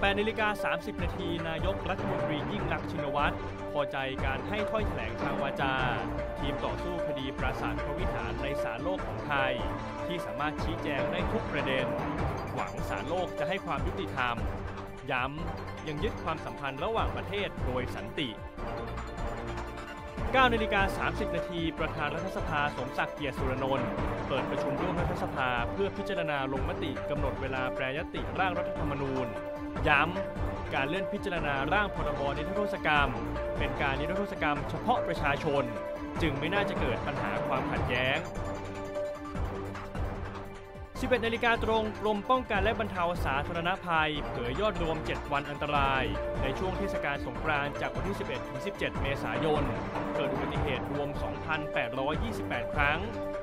8นาฬิกา30 นาทีนายกรัฐมนตรียิ่งรักษณ์ชินวัตรพอใจการให้ถ้อยแถลงทางวาจา ทีมต่อสู้คดีปราสาทพระวิหารในศาลโลกของไทย ที่สามารถชี้แจงได้ทุกประเด็น หวังศาลโลกจะให้ความยุติธรรม ย้ำยังยึดความสัมพันธ์ระหว่างประเทศโดยสันติ9นาฬิกา30 นาทีประธานรัฐสภาสมศักดิ์เกียรติสุรนนท์เปิดประชุมร่วมรัฐสภาเพื่อพิจารณาลงมติกำหนดเวลาแปรยติร่างรัฐธรรมนูญ ย้ำการเลื่อนพิจารณาร่างพรบนิรโทษกรรม เป็นการนิรโทษกรรมเฉพาะประชาชน จึงไม่น่าจะเกิดปัญหาความขัดแย้ง 11นาฬิกาตรงกรมป้องกันและบรรเทาสาธารณภัย เผยยอดรวม 7 วันอันตราย ในช่วงเทศกาลสงกรานต์จากวันที่ 11 ถึง 17 เมษายน เกิดอุบัติเหตุรวม 2,828 ครั้ง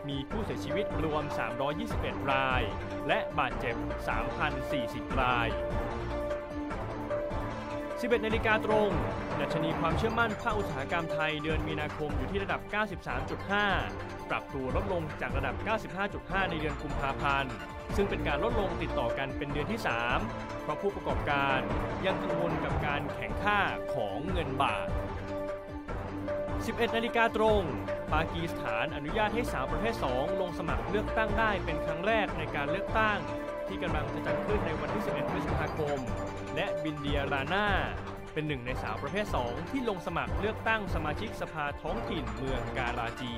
มีผู้เสียชีวิตรวม 321 ราย และบาดเจ็บ 3,040 ราย 11นาฬิกาตรง ดัชนีความเชื่อมั่นภาคอุตสาหกรรมไทยเดือนมีนาคมอยู่ที่ระดับ 93.5 ปรับตัวลดลงจากระดับ 95.5 ในเดือนกุมภาพันธ์ ซึ่งเป็นการลดลงติดต่อกันเป็นเดือนที่ 3 เพราะผู้ประกอบการยังกังวลกับการแข่งค่าของเงินบาท 11นาฬิกาตรง ปากีสถานอนุญาตให้สาวประเภท 2 ลงสมัครเลือกตั้งได้เป็นครั้งแรกในการเลือกตั้ง ที่กำลังจะจัดขึ้นในวันที่ 11 พฤษภาคม และบินเดียราน่าเป็นหนึ่งในสาวประเภท 2 ที่ลงสมัครเลือกตั้งสมาชิกสภาท้องถิ่นเมืองการาจี